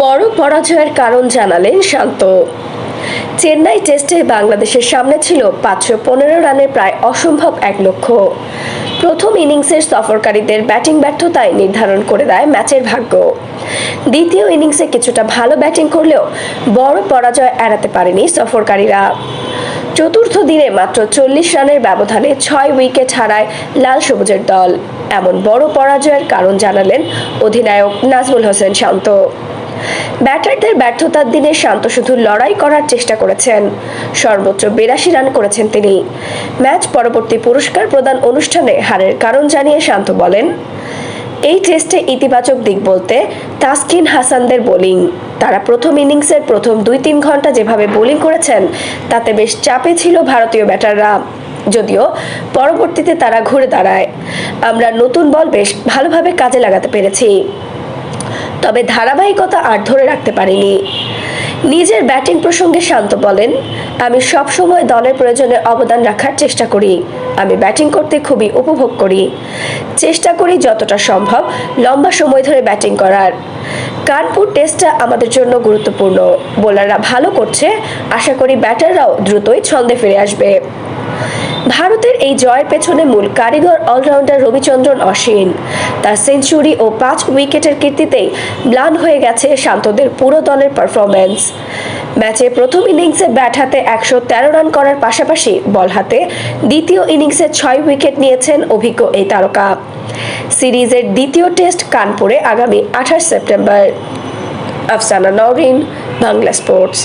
বড় পরাজয়ের কারণ জানালেন শান্ত। চেন্নাই টেস্টে বাংলাদেশের সামনে ছিল পাঁচশো পনেরো রানে প্রায় অসম্ভব এক লক্ষ্য প্রথম ইনিংসের সফরকারীদের ব্যাটিং ব্যর্থতায় নির্ধারণ করে দেয় ম্যাচের ভাগ্য। দ্বিতীয় ইনিংসে কিছুটা ভালো ব্যাটিং করলেও বড় পরাজয় এড়াতে পারেনি সফরকারীরা। চতুর্থ দিনে মাত্র চল্লিশ রানের ব্যবধানে ছয় উইকেট হারায় লাল সবুজের দল। এমন বড় পরাজয়ের কারণ জানালেন অধিনায়ক নাজমুল হোসেন শান্ত। ব্যাটারদের ব্যর্থতার দিনে শান্ত শুধু লড়াই করার চেষ্টা করেছেন। সর্বোচ্চ বিরাশি রান করেছেন তিনি। ম্যাচ পরবর্তী পুরস্কার প্রদান অনুষ্ঠানে হারের কারণ জানিয়ে শান্ত বলেন, এই টেস্টে ইতিবাচক দিক বলতে তাসকিন হাসানদের বোলিং। তারা প্রথম ইনিংসের প্রথম দুই তিন ঘণ্টা যেভাবে বোলিং করেছেন, তাতে বেশ চাপে ছিল ভারতীয় ব্যাটাররা। যদিও পরবর্তীতে তারা ঘুরে দাঁড়ায়। আমরা নতুন বল বেশ ভালোভাবে কাজে লাগাতে পেরেছি। তবে ধারাবাহিকতা আর ধরে রাখতে পারিনি। নিজের ব্যাটিং প্রসঙ্গে শান্ত বলেন, আমি সব সময় দলের প্রয়োজনে অবদান রাখার চেষ্টা করি। আমি ব্যাটিং করতে খুবই উপভোগ করি। চেষ্টা করি যতটা সম্ভব লম্বা সময় ধরে ব্যাটিং করার। কানপুর টেস্টটা আমাদের জন্য গুরুত্বপূর্ণ। বোলাররা ভালো করছে। আশা করি ব্যাটাররাও দ্রুতই ছন্দে ফিরে আসবে। ভারতের এই জয়ের পেছনে মূল কারিগর অলরাউন্ডার রবিচন্দ্রন অশ্বিন। তার সেঞ্চুরি ও পাঁচ উইকেটের কীর্তিতেই ম্লান হয়ে গেছে শান্তদের পুরো দলের পারফরম্যান্স। ম্যাচে প্রথম ইনিংসে ব্যাট হাতে একশো তেরো রান করার পাশাপাশি বল হাতে দ্বিতীয় ইনিংসে ছয় উইকেট নিয়েছেন অভিজ্ঞ এই তারকা। সিরিজের দ্বিতীয় টেস্ট কানপুরে আগামী আঠাশ সেপ্টেম্বর। আফসানা নওরিন বাংলা স্পোর্টস।